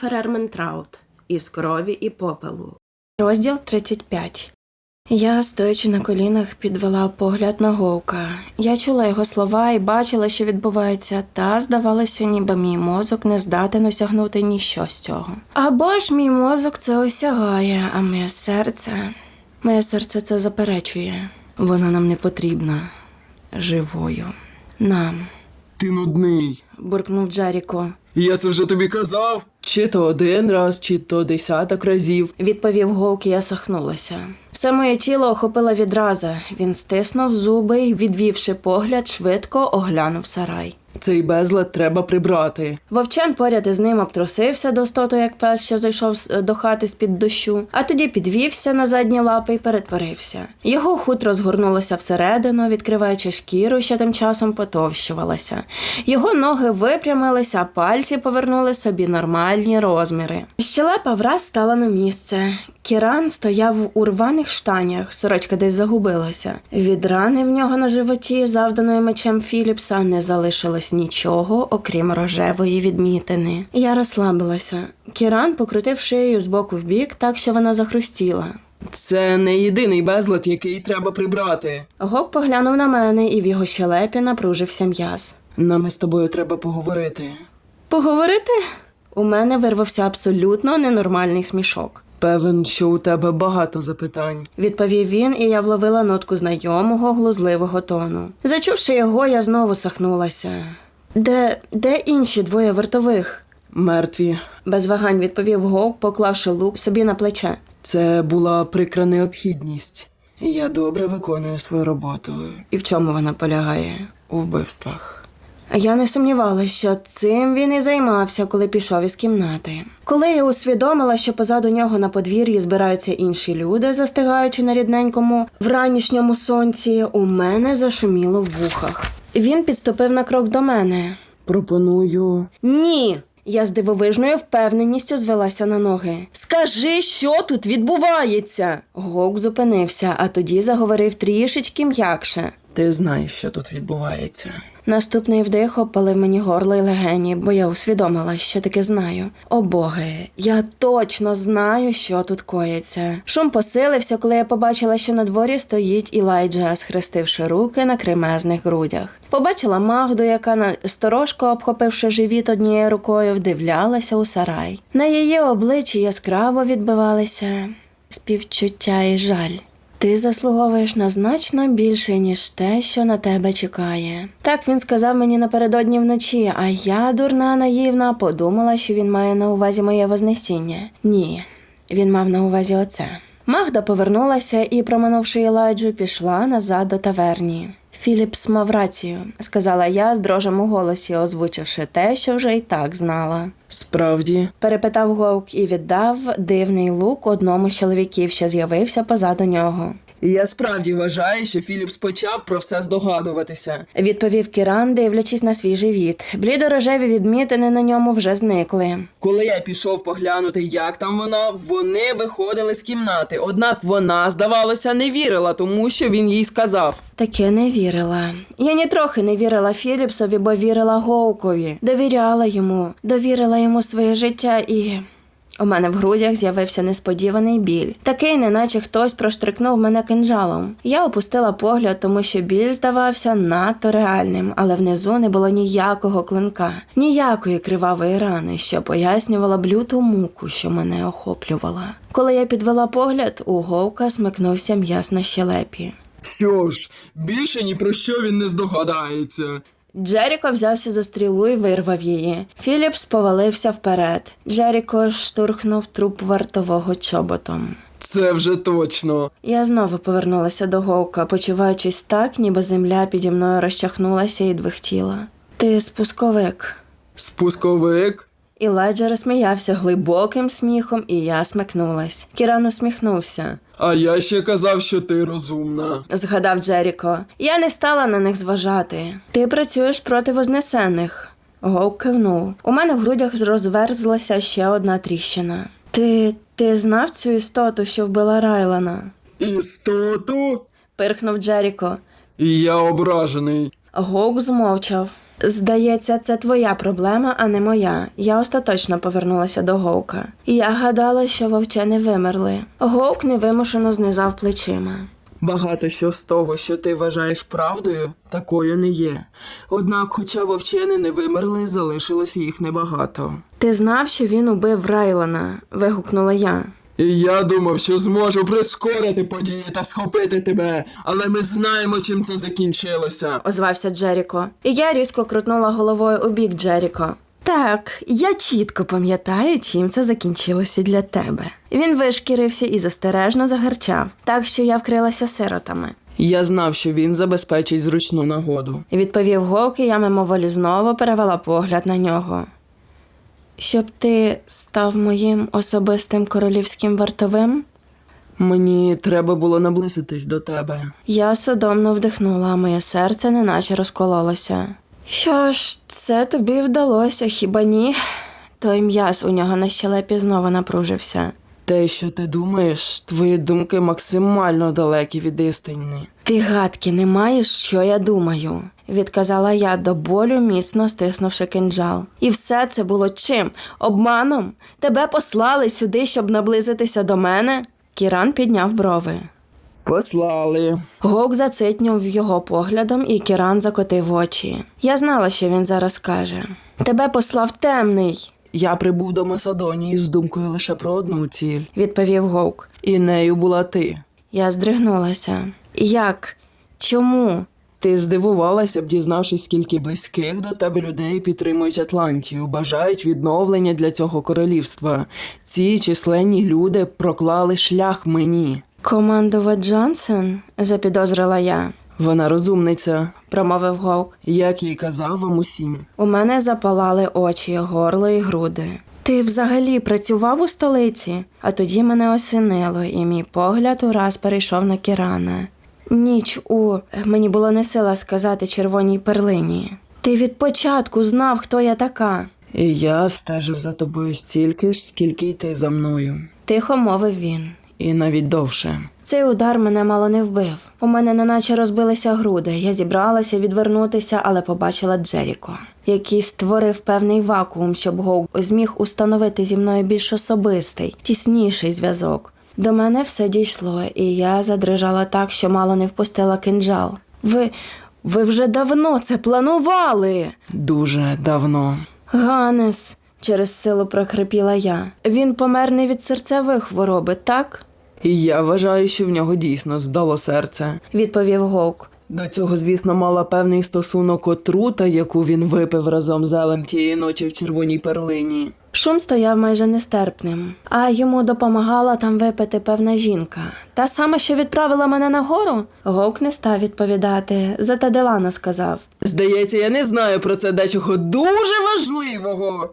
Дженніфер Ерментраут із крові і попелу. Розділ 35 Я, стоячи на колінах, підвела погляд на Гоука. Я чула його слова і бачила, що відбувається, та здавалося, ніби мій мозок не здатен осягнути ніщо з цього. Або ж мій мозок це осягає, а моє серце. Моє серце це заперечує. Вона нам не потрібна. Живою. Нам. Ти нудний. буркнув Джеріко. Я це вже тобі казав. Чи то один раз, чи то десяток разів. Відповів Гоук, я сахнулася. Все моє тіло охопила відраза. Він стиснув зуби і, відвівши погляд, швидко оглянув сарай. Цей безлад треба прибрати. Вовчан поряд із ним обтрусився до стоту, як пес, що зайшов до хати з-під дощу, а тоді підвівся на задні лапи і перетворився. Його хутро згорнулося всередину, відкриваючи шкіру, що тим часом потовщувалася. Його ноги випрямилися, а пальці повернули собі нормальні розміри. Щелепа враз стала на місце. Кіран стояв у урваних штанях, сорочка десь загубилася. Від рани в нього на животі, завданої мечем Філіпса, не залишилось нічого, окрім рожевої відмітини. Я розслабилася. Кіран покрутив шию з боку в бік, так що вона захрустіла. Це не єдиний безлад, який треба прибрати. Гок поглянув на мене, і в його щелепі напружився м'яз. Нам із тобою треба поговорити. Поговорити? У мене вирвався абсолютно ненормальний смішок. Певен, що у тебе багато запитань. Відповів він, і я вловила нотку знайомого глузливого тону. Зачувши його, я знову сахнулася. Де, де інші двоє вартових? Мертві. Без вагань відповів Гоук, поклавши лук собі на плече. Це була прикра необхідність. Я добре виконую свою роботу І в чому вона полягає? у вбивствах. Я не сумнівалася, що цим він і займався, коли пішов із кімнати. Коли я усвідомила, що позаду нього на подвір'ї збираються інші люди, застигаючи на рідненькому вранішньому сонці, у мене зашуміло в вухах. Він підступив на крок до мене. Пропоную. Ні. Я з дивовижною впевненістю звелася на ноги. Скажи, що тут відбувається? Гок зупинився, а тоді заговорив трішечки м'якше. Ти знаєш, що тут відбувається. Наступний вдих опалив мені горло й легені, бо я усвідомила, що таке знаю. О боги, я точно знаю, що тут коїться. Шум посилився, коли я побачила, що на дворі стоїть Ілайджа, схрестивши руки на кремезних грудях. Побачила Магду, яка на сторожко, обхопивши живіт однією рукою, вдивлялася у сарай. На її обличчі яскраво відбивалися співчуття і жаль. Ти заслуговуєш на значно більше, ніж те, що на тебе чекає. Так він сказав мені напередодні вночі, а я, дурна наївна, подумала, що він має на увазі моє вознесіння. Ні, він мав на увазі оце. Магда повернулася і, проминувши Елайджу, пішла назад до таверні. Філіпс мав рацію, сказала я з дрожем у голосі, озвучивши те, що вже й так знала. Справді, Перепитав Гоук і віддав дивний лук одному з чоловіків, що з'явився позаду нього. Я справді вважаю, що Філіпс почав про все здогадуватися. Відповів Кіран, дивлячись на свій живіт. Блідорожеві відмітини на ньому вже зникли. Коли я пішов поглянути, як там вона, вони виходили з кімнати. Однак вона, здавалося, не вірила тому, що він їй сказав. Таке не вірила. Я нітрохи не вірила Філіпсові, бо вірила Гоукові. Довіряла йому, довірила йому своє життя і. У мене в грудях з'явився несподіваний біль. Такий, неначе хтось проштрикнув мене кинджалом. Я опустила погляд, тому що біль здавався надто реальним, але внизу не було ніякого клинка, ніякої кривавої рани, що пояснювала б люту муку, що мене охоплювала. Коли я підвела погляд, у Говка смикнувся м'яс на щелепі. Що ж, більше ні про що він не здогадається. Джеріко взявся за стрілу і вирвав її. Філіпс повалився вперед. Джеріко штурхнув труп вартового чоботом. Це вже точно. Я знову повернулася до Говка, почуваючись так, ніби земля піді мною розчахнулася і двихтіла. Ти спусковик. Спусковик. Іладжа розсміявся глибоким сміхом, і я смикнулась. Кіран усміхнувся. А я ще казав, що ти розумна. Згадав Джеріко. Я не стала на них зважати. Ти працюєш проти вознесених. Гоук кивнув. У мене в грудях розверзлася ще одна тріщина. Ти. ти знав цю істоту, що вбила Райлана? Істоту? пирхнув Джеріко. Я ображений. Гоук змовчав. Здається, це твоя проблема, а не моя. Я остаточно повернулася до Гоука. Я гадала, що вовчени вимерли. Гоук невимушено знизав плечима. Багато що з того, що ти вважаєш правдою, такою не є. Однак, хоча вовчени не вимерли, залишилось їх небагато. Ти знав, що він убив Райлана? вигукнула я. І я думав, що зможу прискорити події та схопити тебе, але ми знаємо, чим це закінчилося. озвався Джеріко. І я різко крутнула головою у бік Джеріко. Так, я чітко пам'ятаю, чим це закінчилося для тебе. Він вишкірився і застережно загарчав, так що я вкрилася сиротами. Я знав, що він забезпечить зручну нагоду. Відповів Гок, і я мимоволі знову перевела погляд на нього. Щоб ти став моїм особистим королівським вартовим? Мені треба було наблизитись до тебе. Я содомно вдихнула, а моє серце неначе розкололося. Що ж, це тобі вдалося, хіба ні? Той м'яз у нього на щелепі знову напружився. Те, що ти думаєш, твої думки максимально далекі від істини. Ти гадки не маєш, що я думаю, відказала я до болю, міцно стиснувши кинджал. І все це було чим? Обманом? Тебе послали сюди, щоб наблизитися до мене? Кіран підняв брови. Послали. Гок зацитнув його поглядом, і Кіран закотив очі. Я знала, що він зараз каже. Тебе послав темний, Я прибув до Масадонії з думкою лише про одну ціль. відповів Гоук. І нею була ти. Я здригнулася. Як? Чому? Ти здивувалася б, дізнавшись, скільки близьких до тебе людей підтримують Атлантію, бажають відновлення для цього королівства. Ці численні люди проклали шлях мені. Командувач Джонсон? запідозрила я, Вона розумниця, промовив Гоук. як я й казав вам усім. У мене запалали очі, горло і груди. Ти взагалі працював у столиці? А тоді мене осінило, і мій погляд ураз перейшов на Кірана. Ніч у мені було не сила сказати червоній перлині. Ти від початку знав, хто я така. І я стежив за тобою стільки ж, скільки й ти за мною. Тихо мовив він. І навіть довше. Цей удар мене мало не вбив. У мене неначе розбилися груди. Я зібралася відвернутися, але побачила Джеріко, який створив певний вакуум, щоб Гоук зміг установити зі мною більш особистий, тісніший зв'язок. До мене все дійшло, і я задрижала так, що мало не впустила кинджал. Ви. ви вже давно це планували. Дуже давно. Ганес, через силу прохрипіла я. Він помер не від серцевої хвороби, так? Я вважаю, що в нього дійсно здало серце. відповів Гоук. До цього, звісно, мала певний стосунок отрута, яку він випив разом з Елем тієї ночі в червоній перлині. Шум стояв майже нестерпним, а йому допомагала там випити певна жінка. Та сама, що відправила мене нагору? Гоук не став відповідати. Зате Делано сказав. Здається, я не знаю про це дечого дуже важливого.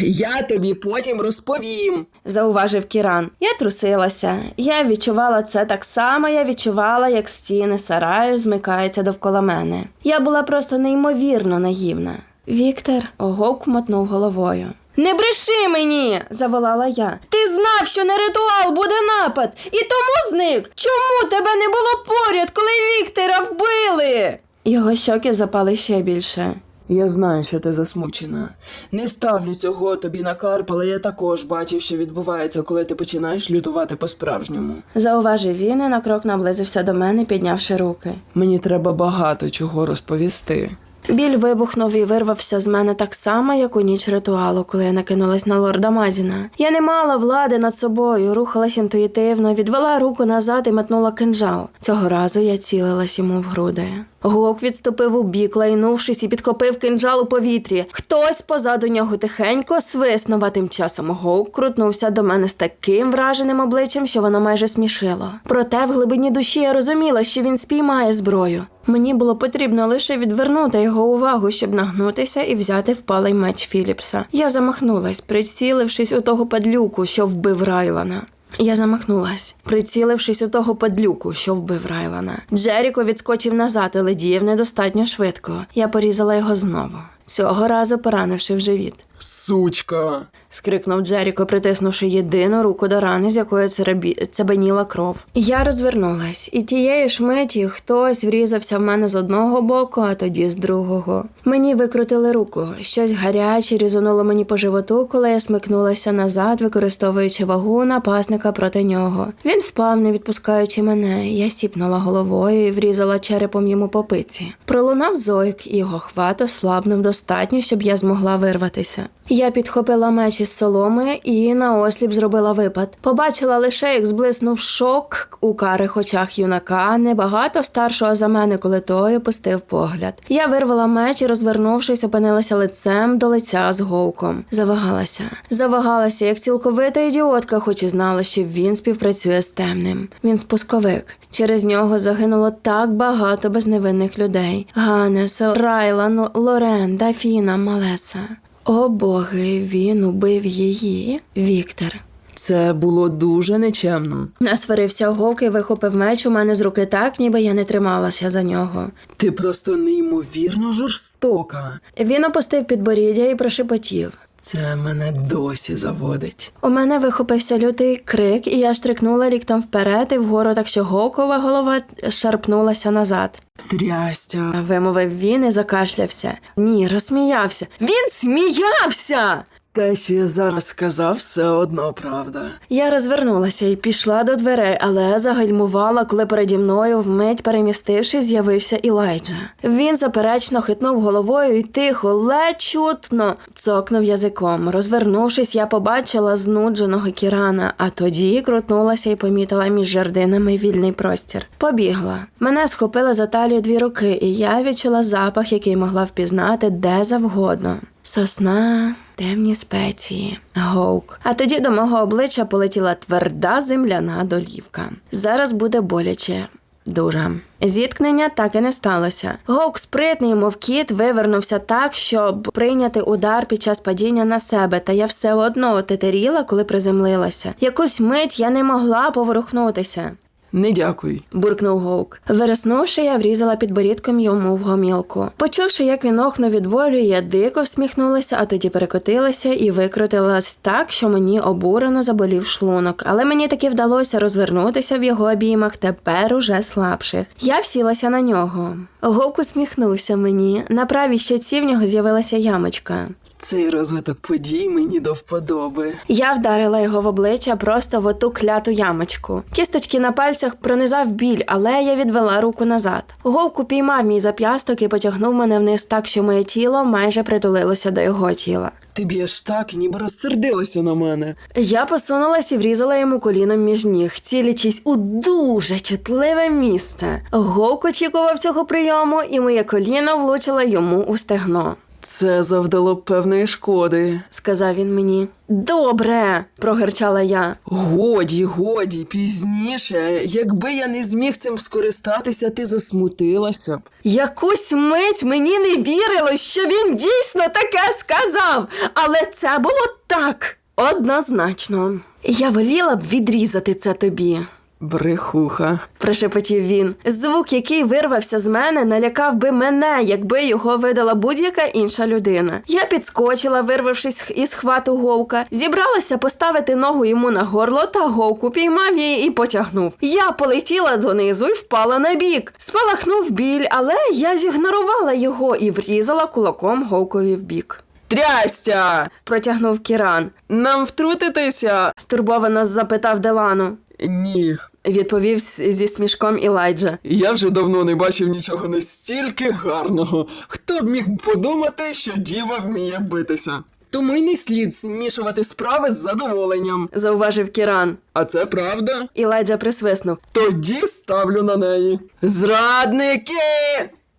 Я тобі потім розповім. Зауважив Кіран. Я трусилася. Я відчувала це так само, я відчувала, як стіни сараю змикаються довкола мене. Я була просто неймовірно наївна. Віктор Огок мотнув головою. Не бреши мені! заволала я. Ти знав, що на ритуал буде напад, і тому зник. Чому тебе не було поряд, коли Віктора вбили? Його щоки запали ще більше. Я знаю, що ти засмучена. Не ставлю цього тобі на карп, але я також бачив, що відбувається, коли ти починаєш лютувати по-справжньому. Зауважив він і на крок наблизився до мене, піднявши руки. Мені треба багато чого розповісти. Біль вибухнув і вирвався з мене так само, як у ніч ритуалу, коли я накинулась на лорда Мазіна. Я не мала влади над собою, рухалась інтуїтивно, відвела руку назад і метнула кинджал. Цього разу я цілилась йому в груди. Гок відступив у бік, лайнувшись і підхопив кинджал у повітрі. Хтось позаду нього тихенько свиснув, а тим часом Гоук крутнувся до мене з таким враженим обличчям, що воно майже смішило. Проте в глибині душі я розуміла, що він спіймає зброю. Мені було потрібно лише відвернути його увагу, щоб нагнутися і взяти впалий меч Філіпса. Я замахнулась, прицілившись у того падлюку, що вбив Райлана. Я замахнулась, прицілившись у того падлюку, що вбив Райлана. Джеріко відскочив назад, але діяв недостатньо швидко. Я порізала його знову. Цього разу поранивши в живіт. Сучка. Скрикнув Джеріко, притиснувши єдину руку до рани, з якої цебеніла кров. Я розвернулась, і тієї ж миті хтось врізався в мене з одного боку, а тоді з другого. Мені викрутили руку. Щось гаряче різануло мені по животу, коли я смикнулася назад, використовуючи вагу напасника проти нього. Він впав, не відпускаючи мене. Я сіпнула головою і врізала черепом йому по пиці. Пролунав зойк, і його хват ослабнув достатньо, щоб я змогла вирватися. Я підхопила меч із соломи і наосліп зробила випад. Побачила лише, як зблиснув шок у карих очах юнака, небагато старшого за мене, коли той опустив погляд. Я вирвала меч і, розвернувшись, опинилася лицем до лиця з говком. Завагалася. Завагалася, як цілковита ідіотка, хоч і знала, що він співпрацює з темним. Він спусковик. Через нього загинуло так багато безневинних людей: Ганес, Райлан, Лорен, Дафіна, Малеса. О боги, він убив її. Віктор. Це було дуже нечемно. Насварився Гок і вихопив меч у мене з руки так, ніби я не трималася за нього. Ти просто неймовірно жорстока. Він опустив підборіддя і прошепотів. Це мене досі заводить. У мене вихопився лютий крик, і я штрикнула ліктом вперед і вгору, так що Гокова голова шарпнулася назад. Трястя. Вимовив він і закашлявся. Ні, розсміявся. Він сміявся! Те, що я зараз сказав, все одно правда. Я розвернулася і пішла до дверей, але загальмувала, коли переді мною, вмить перемістившись, з'явився Ілайджа. Він заперечно хитнув головою і тихо, ледь чутно цокнув язиком. Розвернувшись, я побачила знудженого Кірана, а тоді крутнулася і помітила між жердинами вільний простір. Побігла. Мене схопили за талію дві руки, і я відчула запах, який могла впізнати де завгодно. Сосна, темні спеції, гоук. А тоді до мого обличчя полетіла тверда земляна долівка. Зараз буде боляче. Дуже зіткнення так і не сталося. Гоук спритний, мов кіт, вивернувся так, щоб прийняти удар під час падіння на себе, та я все одно отетеріла, коли приземлилася. Якусь мить я не могла поворухнутися. Не дякуй. буркнув Гоук. Вириснувши, я врізала підборідком йому в гомілку. Почувши, як він охнув від болю, я дико всміхнулася, а тоді перекотилася і викрутилась так, що мені обурено заболів шлунок, але мені таки вдалося розвернутися в його обіймах тепер уже слабших. Я всілася на нього. Гоук усміхнувся мені. На правій щоці в нього з'явилася ямочка. Цей розвиток подій мені до вподоби. Я вдарила його в обличчя просто в оту кляту ямочку. Кісточки на пальцях пронизав біль, але я відвела руку назад. Говку піймав мій зап'ясток і потягнув мене вниз так, що моє тіло майже притулилося до його тіла. Ти б'єш так, ніби розсердилася на мене. Я посунулась і врізала йому коліном між ніг, цілячись у дуже чутливе місце. Говк очікував цього прийому, і моє коліно влучило йому у стегно. Це завдало б певної шкоди. Сказав він мені. Добре, прогерчала я. Годі, годі, пізніше. Якби я не зміг цим скористатися, ти засмутилася б. Якусь мить мені не вірилось, що він дійсно таке сказав, але це було так. Однозначно. Я воліла б відрізати це тобі. Брехуха. прошепотів він. Звук, який вирвався з мене, налякав би мене, якби його видала будь-яка інша людина. Я підскочила, вирвавшись із хвату говка, зібралася поставити ногу йому на горло, та говку піймав її і потягнув. Я полетіла донизу і впала на бік. Спалахнув біль, але я зігнорувала його і врізала кулаком говкові в бік. Трястя! Протягнув Кіран. Нам втрутитися? Стурбовано запитав Делану. Ні. Відповів зі смішком Ілайджа. Я вже давно не бачив нічого настільки гарного. Хто б міг подумати, що діва вміє битися? Тому й не слід змішувати справи з задоволенням. Зауважив Кіран. А це правда? Ілайджа присвиснув. Тоді ставлю на неї. Зрадники!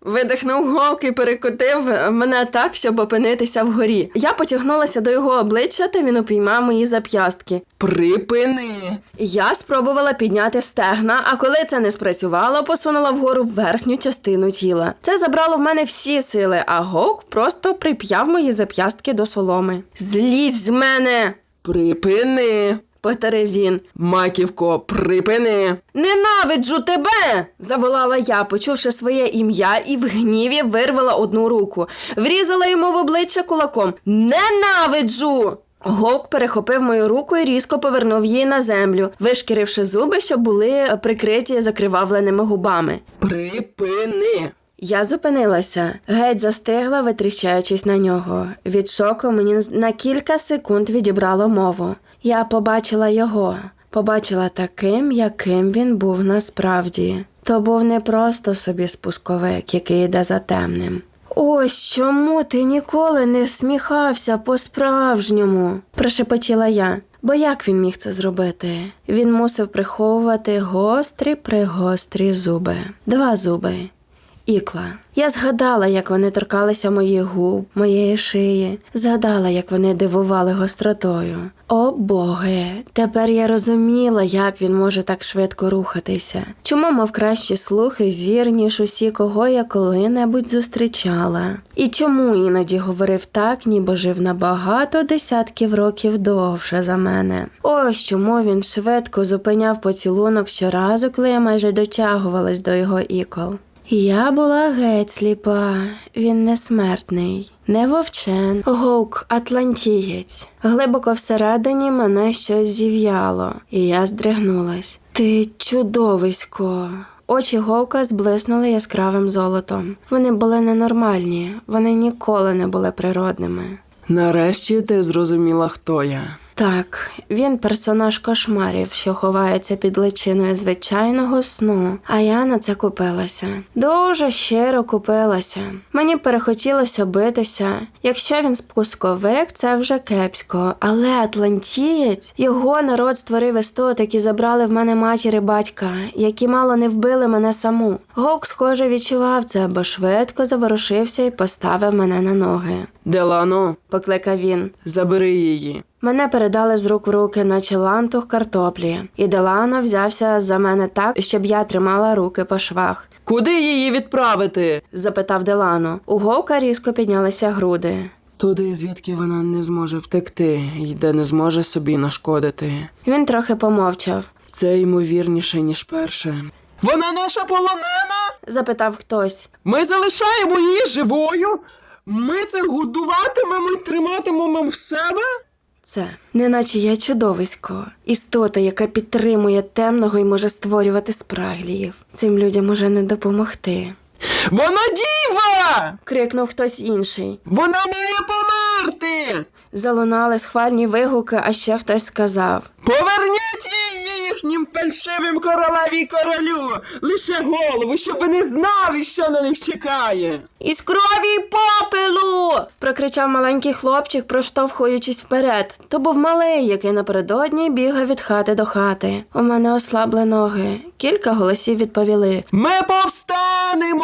Видихнув Гок і перекотив мене так, щоб опинитися вгорі. Я потягнулася до його обличчя, та він упіймав мої зап'ястки. Припини! Я спробувала підняти стегна, а коли це не спрацювало, посунула вгору верхню частину тіла. Це забрало в мене всі сили, а Гок просто прип'яв мої зап'ястки до соломи. Злізь з мене! Припини! Повторив він. Маківко, припини! Ненавиджу тебе! заволала я, почувши своє ім'я, і в гніві вирвала одну руку. Врізала йому в обличчя кулаком. Ненавиджу! Гоук перехопив мою руку і різко повернув її на землю, вишкіривши зуби, що були прикриті закривавленими губами. Припини! Я зупинилася, геть застигла, витріщаючись на нього. Від шоку мені на кілька секунд відібрало мову. Я побачила його, побачила таким, яким він був насправді. То був не просто собі спусковик, який йде за темним. Ось чому ти ніколи не сміхався по-справжньому, прошепотіла я. Бо як він міг це зробити? Він мусив приховувати гострі пригострі зуби. Два зуби. Ікла. Я згадала, як вони торкалися моїх губ, моєї шиї, згадала, як вони дивували гостротою. О боги! Тепер я розуміла, як він може так швидко рухатися. Чому мав кращі слухи зір, ніж усі, кого я коли-небудь зустрічала? І чому іноді говорив так, ніби жив набагато десятків років довше за мене? Ось чому він швидко зупиняв поцілунок щоразу, коли я майже дотягувалась до його ікол. Я була геть сліпа, він не смертний, не вовчен, говк, атлантієць. Глибоко всередині мене щось зів'яло, і я здригнулась. Ти чудовисько. Очі Говка зблиснули яскравим золотом. Вони були ненормальні, вони ніколи не були природними. Нарешті ти зрозуміла, хто я. Так, він персонаж кошмарів, що ховається під личиною звичайного сну, а я на це купилася. Дуже щиро купилася. Мені перехотілося битися. Якщо він спусковик, це вже кепсько. Але атлантієць його народ створив істот, які забрали в мене матір і батька, які мало не вбили мене саму. Гок, схоже, відчував це, бо швидко заворушився і поставив мене на ноги. Делано, Покликав він. забери її. Мене передали з рук в руки, наче лантух картоплі, і Делано взявся за мене так, щоб я тримала руки по швах. Куди її відправити? Запитав Делано. У Говка різко піднялися груди. Туди, звідки вона не зможе втекти і де не зможе собі нашкодити. Він трохи помовчав. Це ймовірніше, ніж перше. Вона наша полонена? Запитав хтось. Ми залишаємо її живою? Ми це годуватимемо і триматимемо в себе? Це неначе я чудовисько, істота, яка підтримує темного і може створювати спрагліїв. Цим людям може не допомогти. Вона діва! Крикнув хтось інший. Вона має померти! Залунали схвальні вигуки, а ще хтось сказав. Поверніть її їхнім фальшивим королеві королю! Лише голову, щоб вони знали, що на них чекає. Із крові й попелу. прокричав маленький хлопчик, проштовхуючись вперед. То був малий, який напередодні бігав від хати до хати. У мене ослабли ноги. Кілька голосів відповіли. Ми повстанемо!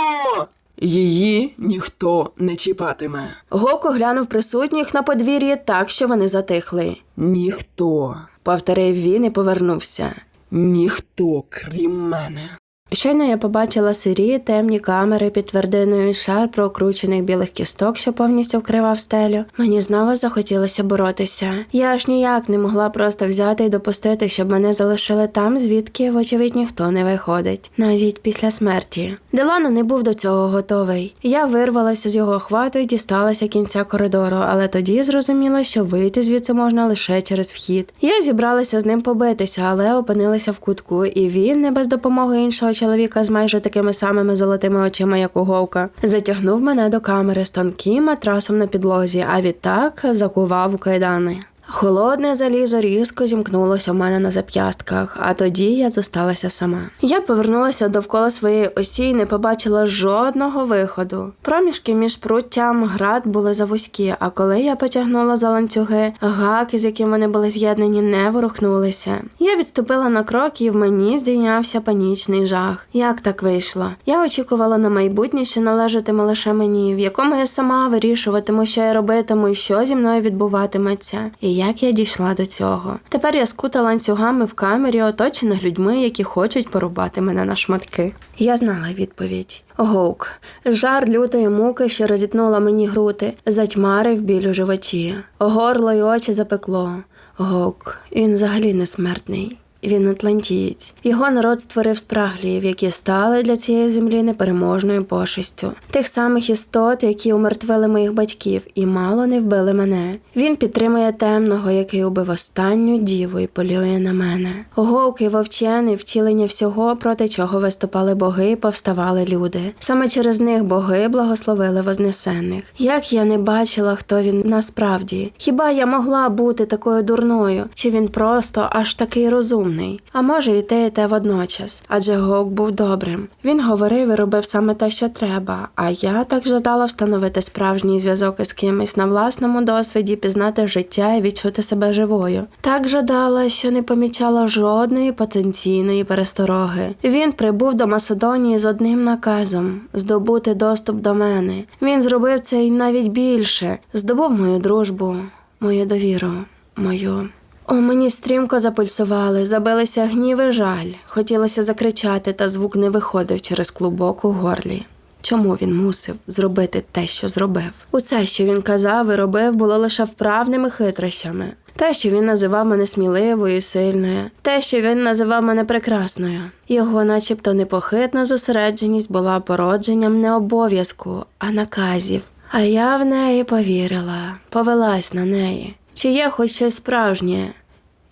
Її ніхто не чіпатиме. Гоку глянув присутніх на подвір'ї так, що вони затихли. Ніхто. Повторив він і повернувся. Ніхто, крім мене. Щойно я побачила сирі темні камери під твердиною шар прокручених білих кісток, що повністю вкривав стелю. Мені знову захотілося боротися. Я аж ніяк не могла просто взяти і допустити, щоб мене залишили там, звідки, вочевидь, ніхто не виходить, навіть після смерті. Делано не був до цього готовий. Я вирвалася з його хвату і дісталася кінця коридору, але тоді зрозуміла, що вийти звідси можна лише через вхід. Я зібралася з ним побитися, але опинилася в кутку, і він, не без допомоги іншого чоловіка з майже такими самими золотими очима, як у Говка, затягнув мене до камери з тонким матрасом на підлозі, а відтак закував у кайдани. Холодне залізо різко зімкнулося в мене на зап'ястках, а тоді я зосталася сама. Я повернулася довкола своєї осі і не побачила жодного виходу. Проміжки між пруттям град були завузькі, а коли я потягнула за ланцюги, гаки, з яким вони були з'єднані, не ворухнулися. Я відступила на крок, і в мені здійнявся панічний жах. Як так вийшло? Я очікувала на майбутнє, що належатиме лише мені, в якому я сама вирішуватиму, що я робитиму і що зі мною відбуватиметься. І як я дійшла до цього. Тепер я скута ланцюгами в камері, оточена людьми, які хочуть порубати мене на шматки. Я знала відповідь. Гоук, жар лютої муки, що розітнула мені грути, затьмарив біль у животі. Горло й очі запекло. Гоук, він взагалі не смертний. Він атлантієць. Його народ створив спрагліїв, які стали для цієї землі непереможною пошестю. Тих самих істот, які умертвили моїх батьків, і мало не вбили мене. Він підтримує темного, який убив останню діву і полює на мене. Говки, вовчени, втілення всього, проти чого виступали боги повставали люди. Саме через них боги благословили вознесених. Як я не бачила, хто він насправді. Хіба я могла бути такою дурною? Чи він просто аж такий розумний? А може, і те, і те водночас. Адже Гок був добрим. Він говорив і робив саме те, що треба. А я так жадала встановити справжній зв'язок із кимось на власному досвіді, пізнати життя і відчути себе живою. Так жадала, що не помічала жодної потенційної перестороги. Він прибув до Масодонії з одним наказом здобути доступ до мене. Він зробив це й навіть більше, здобув мою дружбу, мою довіру, мою. У мені стрімко запульсували, забилися гнів і жаль. Хотілося закричати, та звук не виходив через клубок у горлі. Чому він мусив зробити те, що зробив? Усе, що він казав і робив, було лише вправними хитрощами. Те, що він називав мене сміливою і сильною, те, що він називав мене прекрасною. Його, начебто, непохитна зосередженість була породженням не обов'язку, а наказів. А я в неї повірила, повелась на неї. Чи є хоч щось справжнє?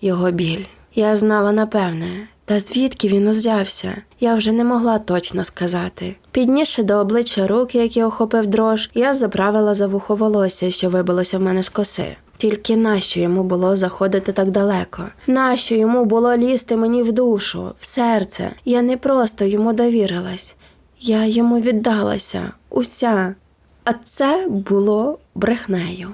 Його біль. Я знала напевне. Та звідки він узявся? Я вже не могла точно сказати. Піднісши до обличчя руки, які охопив дрож, я заправила за вухо волосся, що вибилося в мене з коси. Тільки нащо йому було заходити так далеко? Нащо йому було лізти мені в душу, в серце? Я не просто йому довірилась, я йому віддалася, уся. А це було брехнею.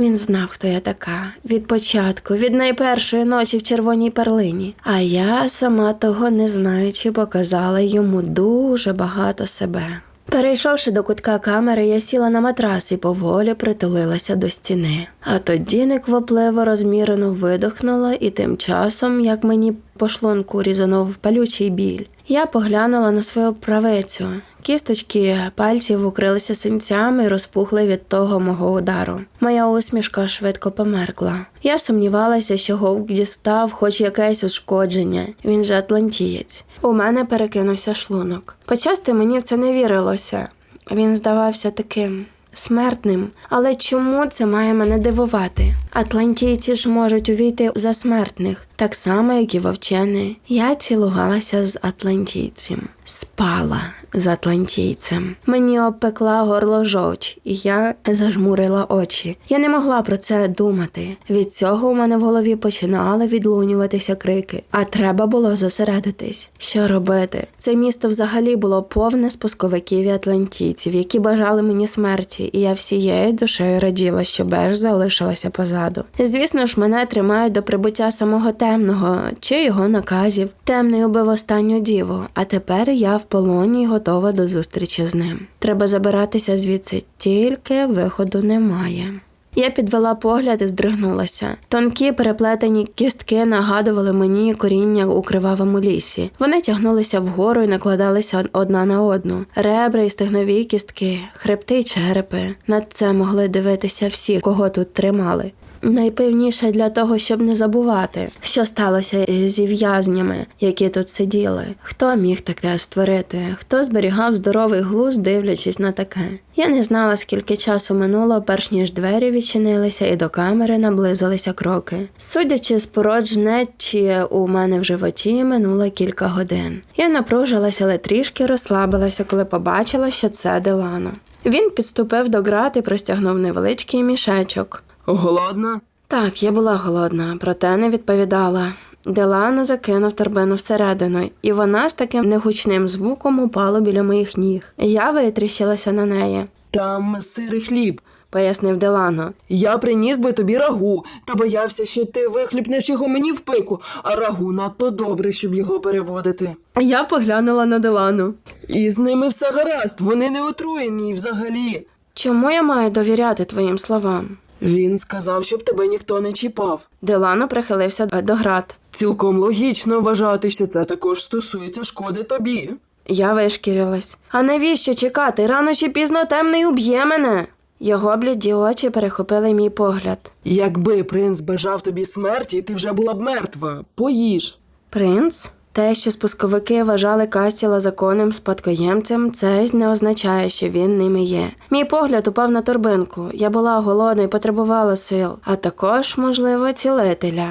Він знав, хто я така від початку, від найпершої ночі в червоній перлині. А я, сама того не знаючи, показала йому дуже багато себе. Перейшовши до кутка камери, я сіла на матрас і поволі притулилася до стіни. А тоді неквапливо розмірено видохнула, і тим часом, як мені по шлунку різанув палючий біль, я поглянула на свою правицю. Кісточки пальців укрилися синцями і розпухли від того мого удару. Моя усмішка швидко померкла. Я сумнівалася, що Гоук дістав хоч якесь ушкодження. Він же атлантієць. У мене перекинувся шлунок. Почасти мені в це не вірилося. Він здавався таким. Смертним, але чому це має мене дивувати? Атлантійці ж можуть увійти за смертних, так само, як і вовчени. Я цілувалася з атлантійцем, спала з атлантійцем. Мені обпекла горло жовч, і я зажмурила очі. Я не могла про це думати. Від цього у мене в голові починали відлунюватися крики, а треба було зосередитись. Що робити? Це місто взагалі було повне спусковиків і атлантійців, які бажали мені смерті, і я всією душею раділа, що Беж залишилася позаду. Звісно ж, мене тримають до прибуття самого темного чи його наказів. Темний убив останню діву, а тепер я в полоні і готова до зустрічі з ним. Треба забиратися звідси, тільки виходу немає. Я підвела погляд і здригнулася. Тонкі переплетені кістки нагадували мені коріння у кривавому лісі. Вони тягнулися вгору і накладалися одна на одну. Ребра і стегнові кістки, хребти й черепи. Над це могли дивитися всі, кого тут тримали. Найпевніше для того, щоб не забувати, що сталося зі в'язнями, які тут сиділи. Хто міг таке створити? Хто зберігав здоровий глузд, дивлячись на таке? Я не знала, скільки часу минуло, перш ніж двері відчинилися, і до камери наблизилися кроки. Судячи з порожнечі у мене в животі, минуло кілька годин. Я напружилася, але трішки розслабилася, коли побачила, що це Делано. Він підступив до град і простягнув невеличкий мішечок. Голодна? Так, я була голодна, проте не відповідала. Делано закинув торбину всередину, і вона з таким негучним звуком упала біля моїх ніг. Я витріщилася на неї, Там сирий хліб. пояснив Делано. Я приніс би тобі рагу, та боявся, що ти вихліпнеш його мені в пику, а рагу надто добре, щоб його переводити. Я поглянула на Делану. І з ними все гаразд, вони не отруєні взагалі. Чому я маю довіряти твоїм словам? Він сказав, щоб тебе ніхто не чіпав. Делано прихилився до град. Цілком логічно вважати, що це також стосується шкоди тобі. Я вишкірилась. А навіщо чекати? Рано чи пізно темний уб'є мене. Його бліді очі перехопили мій погляд. Якби принц бажав тобі смерті, ти вже була б мертва. Поїж. Принц? Те, що спусковики вважали Кастіла законним спадкоємцем, це не означає, що він ними є. Мій погляд упав на торбинку. Я була голодна і потребувала сил, а також, можливо, цілителя.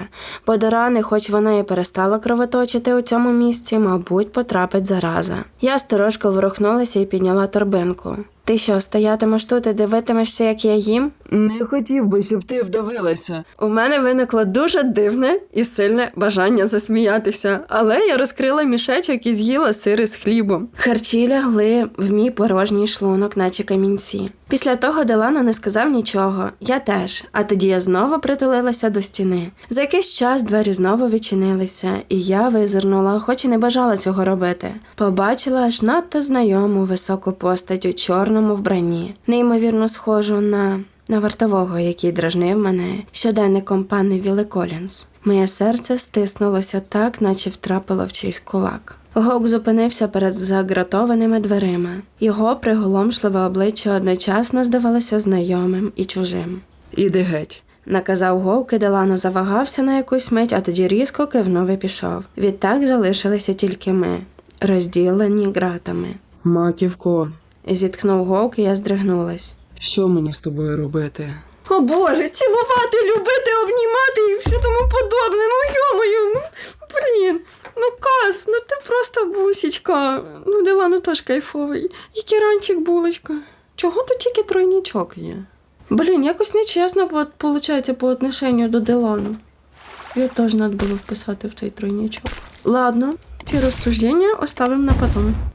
Бо до рани, хоч вона і перестала кровоточити у цьому місці, мабуть, потрапить зараза. Я сторожко ворухнулася і підняла торбинку. Ти що, стоятимеш тут і дивитимешся, як я їм? Не хотів би, щоб ти вдавилася. У мене виникло дуже дивне і сильне бажання засміятися, але я розкрила мішечок і з'їла сири з хлібом. Харчі лягли в мій порожній шлунок, наче камінці. Після того Делано не сказав нічого, я теж, а тоді я знову притулилася до стіни. За якийсь час двері знову відчинилися, і я визирнула, хоч і не бажала цього робити. Побачила аж надто знайому високу постать у чорному вбранні, неймовірно схожу на на вартового, який дражнив мене щоденником пани Вілли Колінс. Моє серце стиснулося так, наче втрапило в чийсь кулак. Гок зупинився перед загратованими дверима. Його приголомшливе обличчя одночасно здавалося знайомим і чужим. Іди геть. Наказав Гоук, і Делано завагався на якусь мить, а тоді різко кивнув і пішов. Відтак залишилися тільки ми, розділені ґратами. Маківко, Зітхнув Гоук, і я здригнулась. що мені з тобою робити? О Боже, цілувати, любити, обнімати і все тому подобне. Ну йомою, ну блін. Ну кас, ну ти просто бусічка. Ну Дилану теж кайфовий. І керанчик булочка. Чого тут тільки тройнічок є? Блін, якось нечесно виходить по отношенню до Дилану. Я теж треба було вписати в цей тройнічок. Ладно, ці розсуждення оставимо на потом.